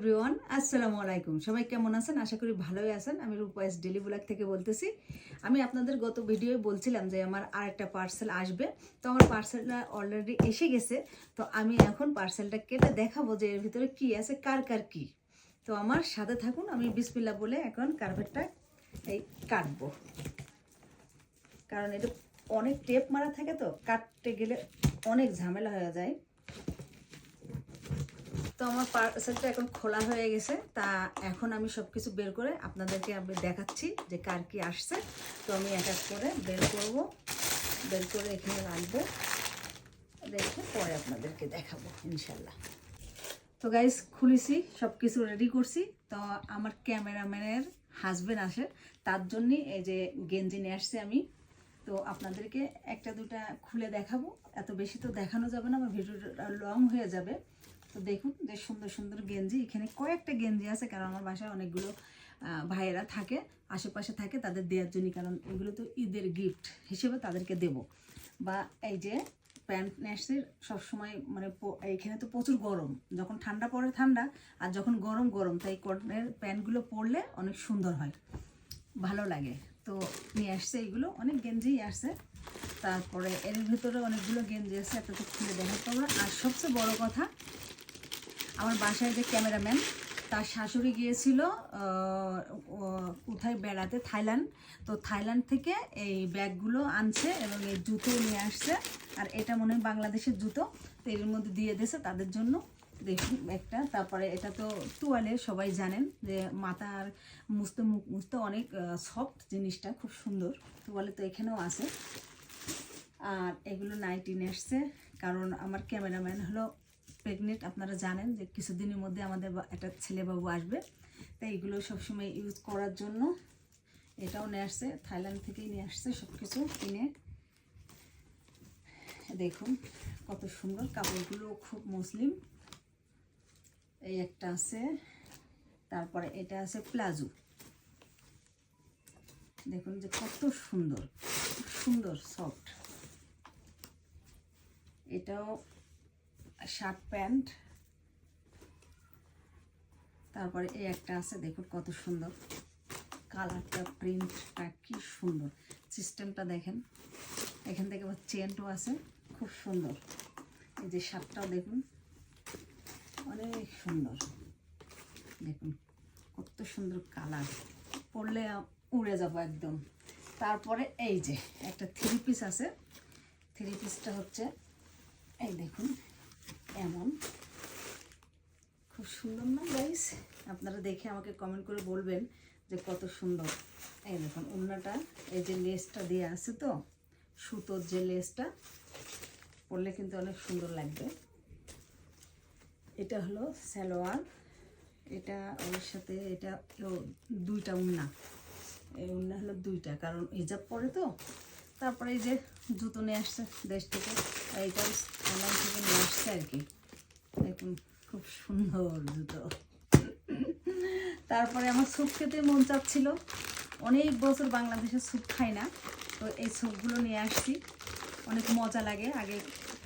Everyone আসসালামু আলাইকুম। সবাই কেমন আছেন? আশা করি ভালোই আছেন। আমি রূপায়স ডেলি ব্লগ থেকে বলতেছি। আমি আপনাদের গত ভিডিওয়ে বলছিলাম যে আমার আর একটা পার্সেল আসবে। তো আমার পার্সেলটা অলরেডি এসে গেছে। তো আমি এখন পার্সেলটা কেটে দেখাবো যে এর ভিতরে কি আছে, কার কার কি। তো আমার সাথে থাকুন, আমি বিসমিল্লা বলে এখন কার্পেটটা এই কাটবো। কারণ এটা অনেক টেপ মারা থাকে তো, কাটতে গেলে অনেক ঝামেলা হয়ে যায়। তো আমার পার্সেলটা এখন খোলা হয়ে গেছে। তা এখন আমি সব কিছু বের করে আপনাদেরকে আমি দেখাচ্ছি যে কার কি আসছে। তো আমি এক এক করে বের করব। বের করে এখানে রাখব। রেখে পরে আপনাদেরকে দেখাবো ইনশাল্লাহ তো গাইজ খুলেছি সব কিছু রেডি করছি। তো আমার ক্যামেরাম্যানের হাজবেন্ড আসে। তার জন্যই এই যে গেঞ্জি নিয়ে আসছে আমি। তো আপনাদেরকে একটা দুটা খুলে দেখাবো। এত বেশি তো দেখানো যাবে না, আমার ভিডিওটা লং হয়ে যাবে। তো দেখুন যে সুন্দর সুন্দর গেঞ্জি। এখানে কয়েকটা গেঞ্জি আছে, কারণ আমার বাসায় অনেকগুলো ভাইয়েরা থাকে, আশেপাশে থাকে, তাদের দেওয়ার জন্য, কারণ এগুলো তো ঈদের গিফট হিসেবে তাদেরকে দেব। বা এই যে প্যান্ট নেসে সবসময় মানে এখানে তো প্রচুর গরম। যখন ঠান্ডা পড়ে ঠান্ডা, আর যখন গরম গরম, তাই কটনের প্যান্টগুলো পরলে অনেক সুন্দর হয়, ভালো লাগে। তো নিয়ে আসছে এইগুলো অনেক গেঞ্জিই আসছে। তারপরে এর ভিতরে অনেকগুলো গেঞ্জি আছে একটা তো খুলে দেখাতে পারব আর সবচেয়ে বড় কথা আমার বাসায় যে ক্যামেরাম্যান, তার শাশুড়ি গিয়েছিল কোথায় বেড়াতে? থাইল্যান্ড। তো থাইল্যান্ড থেকে এই ব্যাগগুলো আনছে এবং এই জুতো নিয়ে আসছে। আর এটা মনে হয় বাংলাদেশের জুতো। তো এর মধ্যে দিয়ে দিয়েছে তাদের জন্য। দেখুন একটা। তারপরে এটা তো তুয়ালে, সবাই জানেন যে মাথার মুছতে মুখ মুছতে অনেক সফট জিনিসটা, খুব সুন্দর। তুয়ালে তো এখানেও আছে। আর এগুলো নাইটি নিয়ে আসছে। কারণ আমার ক্যামেরাম্যান হলো প্রেগনেন্ট আপনারা জানেন যে কিছুদিনের মধ্যে আমাদের একটা ছেলেবাবু আসবে। তাই এগুলো সবসময় ইউজ করার জন্য এটাও নিয়ে আসছে থাইল্যান্ড থেকেই নিয়ে আসছে সব কিছু কিনে। দেখুন কত সুন্দর, কাপড়গুলো খুব মুসলিম। এই একটা আছে, তারপরে এটা আছে প্লাজো। দেখুন যে কত সুন্দর সুন্দর সফট এটাও শার্ট প্যান্ট। তারপরে এই একটা আছে, দেখুন কত সুন্দর। কালারটা, প্রিন্টটা কি সুন্দর। সিস্টেমটা দেখেন। এখান থেকে আবার চেনটাও আছে, খুব সুন্দর। এই যে শার্টটাও দেখুন, অনেক সুন্দর। দেখুন, কত সুন্দর কালার। পরলে উড়ে যাব একদম। তারপরে এই যে একটা থ্রি পিস আছে। থ্রি পিসটা হচ্ছে, এই দেখুন এমন। খুব সুন্দর না গাইস আপনারা দেখে আমাকে কমেন্ট করে বলবেন যে কত সুন্দর। এই দেখুন, ওড়নাটা, এই যে লেসটা দিয়ে আছে তো, সুতোর যে লেসটা পরলে কিন্তু অনেক সুন্দর লাগবে। এটা হলো সালোয়ার, এটা ওর সাথে, এটা দুইটা উন্না এই উন্না হলো দুইটা, কারণ হিজাব পরে তো তারপরে এই যে জুতো নিয়ে আসছে দেশ থেকে। এইটা অনলাইন থেকে নিয়ে আসছে আর কি। দেখুন, খুব সুন্দর জুতো। তারপরে আমার স্যুপ খেতে মন চাচ্ছিল। অনেক বছর বাংলাদেশে স্যুপ খাই না, তো এই স্যুপগুলো নিয়ে আসছি। অনেক মজা লাগে। আগে,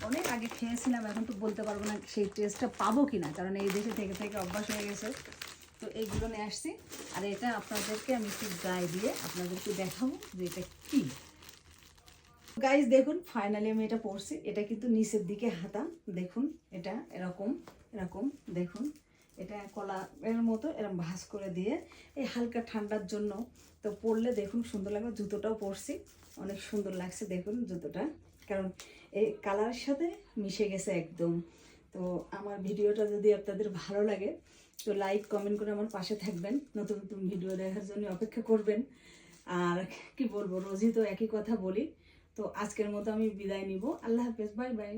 অনেক আগে খেয়েছিলাম, এখন তো বলতে পারব না সেই টেস্টটা পাবো কি না কারণ এই দেশে থেকে থেকে অভ্যাস হয়ে গেছে। তো এইগুলো নিয়ে আসছি। আর এটা আপনাদেরকে আমি একটু গায়ে দিয়ে আপনাদেরকে দেখাবো যে এটা কী। গাইজ দেখুন ফাইনালি আমি এটা পরছি। এটা কিন্তু নিচের দিকে হাতা। দেখুন, এটা এরকম এরকম, দেখুন। এটা কলা এর মতো এরকম ভাঁজ করে দিয়ে এই হালকা ঠান্ডার জন্য তো পরলে দেখুন সুন্দর লাগবে। জুতোটাও পরছি। অনেক সুন্দর লাগছে দেখুন জুতোটা। কারণ এই কালারের সাথে মিশে গেছে একদম। তো আমার ভিডিওটা যদি আপনাদের ভালো লাগে, তো লাইক কমেন্ট করে আমার পাশে থাকবেন। নতুন নতুন ভিডিও দেখার জন্য অপেক্ষা করবেন। আর কি বলব, রোজই তো একই কথা বলি। তো আজকের মতো আমি বিদায় নিব। আল্লাহ হাফেজ বাই বাই।